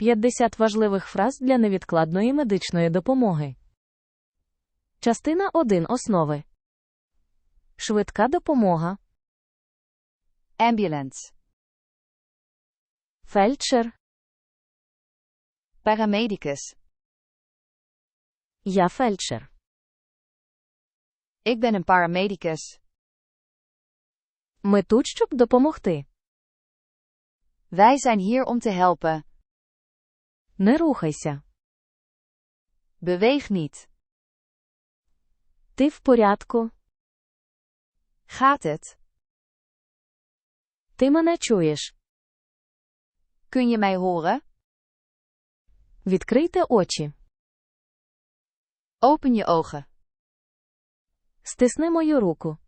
50 важливих фраз для невідкладної медичної допомоги. Частина 1 основи. Швидка допомога. ambulance, Фельдшер. paramedicus. Я фельдшер. Ik ben een paramedicus. Ми тут, щоб допомогти. Wij zijn hier om te helpen. Не рухайся. Beweeg niet. Ти в порядку. Gaat het? Ти мене чуєш. Kun je mij horen? Відкрийте очі. Open je ogen. Стисни мою руку.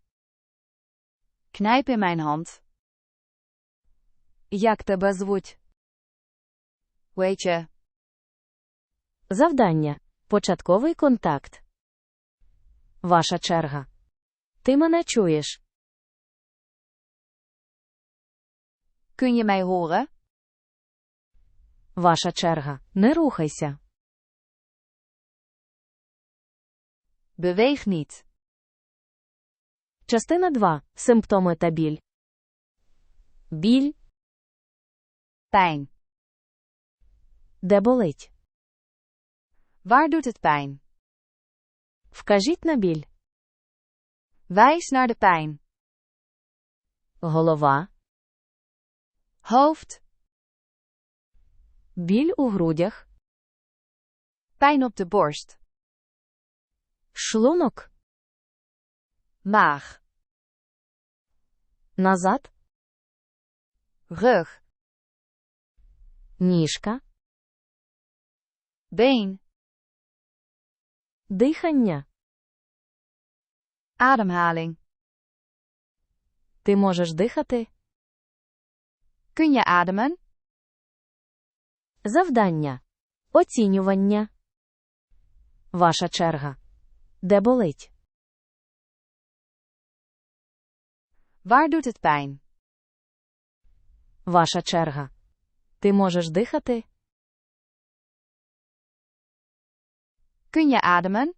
Knijp in mijn hand. Як тебе звуть? Weet je, Завдання. Початковий контакт. Ваша черга. Ти мене чуєш. kun je mij horen? Ваша черга. Не рухайся. Beweeg niet. Частина 2. Симптоми та біль. Біль, Pijn. де болить. Waar doet het pijn? Вкажіть на біль. Wijs naar de pijn. Голова, Hoofd. біль у грудях, Pijn op de borst. шлунок, Maag. назад, Rug. ніжка, Been. Дихання. Ademhaling. Ти можеш дихати. Kun je ademen? Завдання. Оцінювання. Ваша черга. Де болить? Waar doet het pijn? Ваша черга. Ти можеш дихати? Kun je ademen?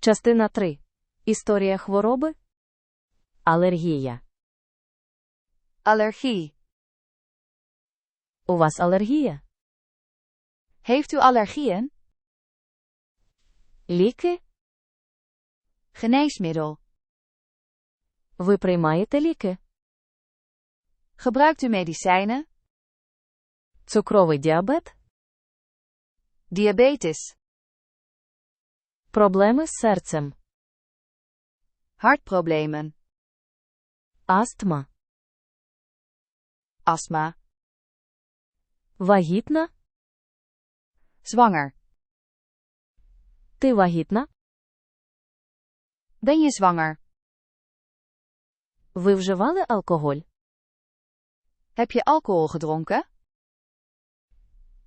Частина 3. Історія хвороби. Алергія. Allergie. У вас алергія? Heeft u allergieën? Ліки? Geneesmiddel. Ви приймаєте ліки? Gebruikt u medicijnen? Цукровий діабет? Diabetes. Проблеми з серцем? Hartproblemen. Астма? Astma. Вагітна? Zwanger. Ти вагітна? Ben je zwanger? Ви вживали алкоголь? Heb je alcohol gedronken?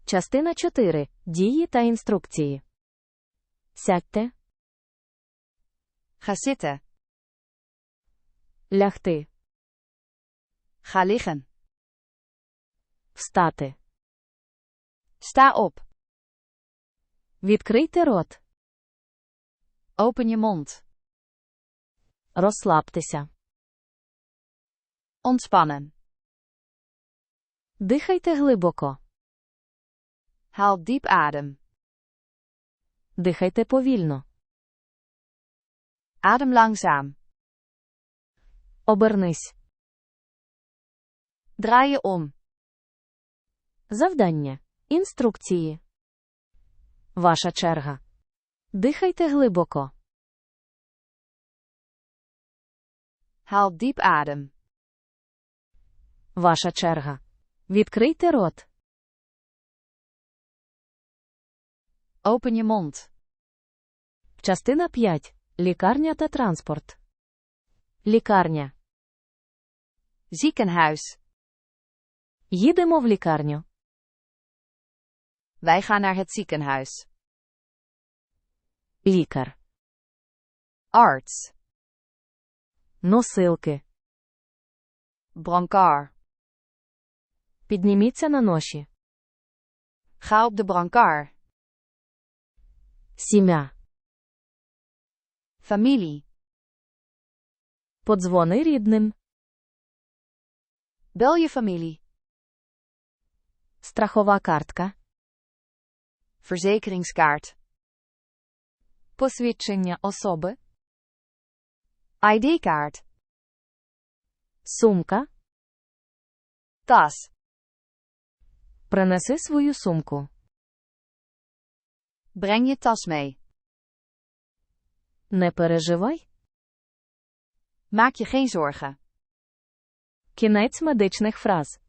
Частина 4. Дії та інструкції. Сядьте. Ga zitten. Лягти. Ga liggen. Встати. Sta op. Відкрийте рот. Open je mond. Розслабтеся. Ontspannen. Дихайте глибоко. Haal diep adem. Дихайте повільно. Adem langzaam. Обернись. Je om. Завдання. Інструкції. Ваша черга. Дихайте глибоко. Haal diep adem. Ваша черга. Відкрийте рот. Open je mond. Частина 5. Лікарня та транспорт. Лікарня. Ziekenhuis. Їдемо в лікарню. Wij gaan naar het ziekenhuis. Лікар. Arts. Носилки. Brancard. Підніміться на ноші. Ga op de brancard. Сім'я. Familie. Подзвони рідним. Je familie. Страхова картка. Verzekeringskaart. Посвідчення особи. ID-kaart. Сумка. Tas. Принеси свою сумку. Breng je tas mee. Не переживай. Maak je geen zorgen. Кінець медичних фраз.